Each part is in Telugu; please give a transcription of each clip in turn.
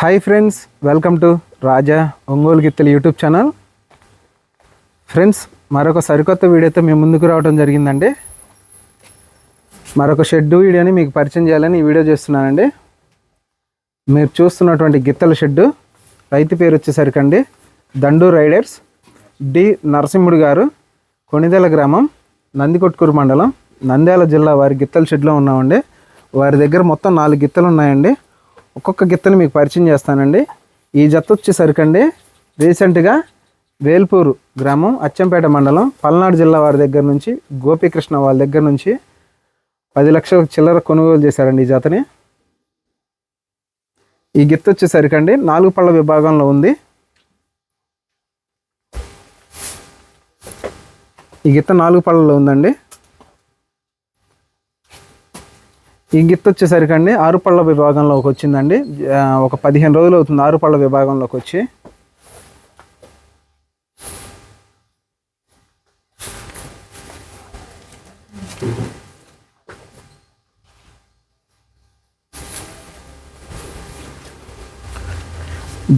Hi friends welcome to Raja Ongole గిత్తెల YouTube channel friends మరొక సరికొత్త వీడియోతో మేము ముందుకు రావడం జరిగిందండి. మరొక షెడ్ వీడియోని మీకు పరిచయం చేయాలని ఈ వీడియో చేస్తున్నానండి. మీరు చూస్తున్నటువంటి గిత్తల షెడ్డు రైతు పేరు వచ్చేసరికి అండి దండు రైడర్స్ డి నరసింహుడు గారు కొణిదెల గ్రామం నందికొట్కూరు మండలం నంద్యాల జిల్లా వారి గిత్తల షెడ్లో ఉన్నామండి. వారి దగ్గర మొత్తం నాలుగు గిత్తలు ఉన్నాయండి. ఒక్కొక్క గిత్తని మీకు పరిచయం చేస్తానండి. ఈ జత వచ్చేసరికండి రీసెంట్గా వేల్పూరు గ్రామం అచ్చంపేట మండలం పల్నాడు జిల్లా వారి దగ్గర నుంచి గోపీకృష్ణ వాళ్ళ దగ్గర నుంచి పది లక్షల చిల్లర కొనుగోలు చేశారండి ఈ జతని. ఈ గిత్త వచ్చేసరికండి నాలుగు పళ్ళ విభాగంలో ఉంది. ఈ గిత్త నాలుగు పళ్ళలో ఉందండి. ఈ గిత్త అండి ఆరు పళ్ళ విభాగంలోకి వచ్చిందండి. ఒక పదిహేను రోజులు అవుతుంది ఆరుపళ్ళ విభాగంలోకి వచ్చి.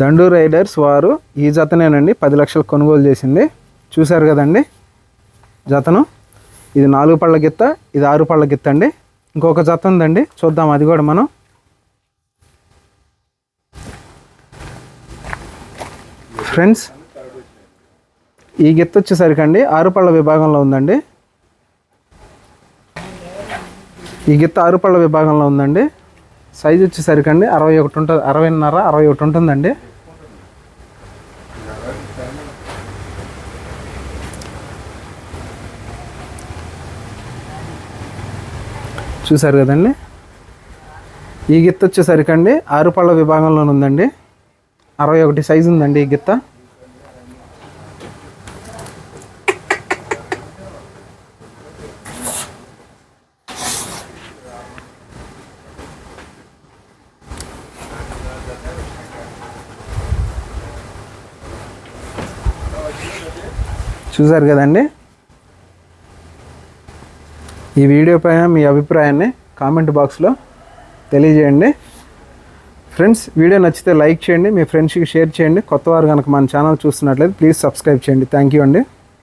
దండు రైడర్స్ వారు ఈ జతనేనండి. పది లక్షలు కొనుగోలు చేసింది. చూశారు కదండి జతను. ఇది నాలుగు పళ్ళ గిత్త ఇది ఆరు పళ్ళ గిత్త అండి ఇంకొక జత ఉందండి. చూద్దాం అది కూడా మనం. ఫ్రెండ్స్ ఈ గిత్త వచ్చేసరికి అండి ఆరుపళ్ళ విభాగంలో ఉందండి. ఈ గిత్త ఆరుపళ్ళ విభాగంలో ఉందండి. సైజ్ వచ్చేసరికండి అరవై ఒకటి ఉంటుంది అరవైన్నర అరవై ఒకటి ఉంటుందండి. చూసారు కదండి? ఈ గిత్త వచ్చేసరికండి ఆరు పళ్ళ విభాగంలో ఉందండి. అరవై ఒకటి సైజు ఉందండి ఈ గిత్త. చూసారు కదండి? ఈ వీడియో పైన మీ అభిప్రాయాన్ని కామెంట్ బాక్స్లో తెలియజేయండి. ఫ్రెండ్స్ వీడియో నచ్చితే లైక్ చేయండి మీ ఫ్రెండ్స్కి షేర్ చేయండి. కొత్తవారు కనుక మన ఛానల్ చూస్తున్నట్లయితే ప్లీజ్ సబ్స్క్రైబ్ చేయండి. థ్యాంక్ యూ అండి.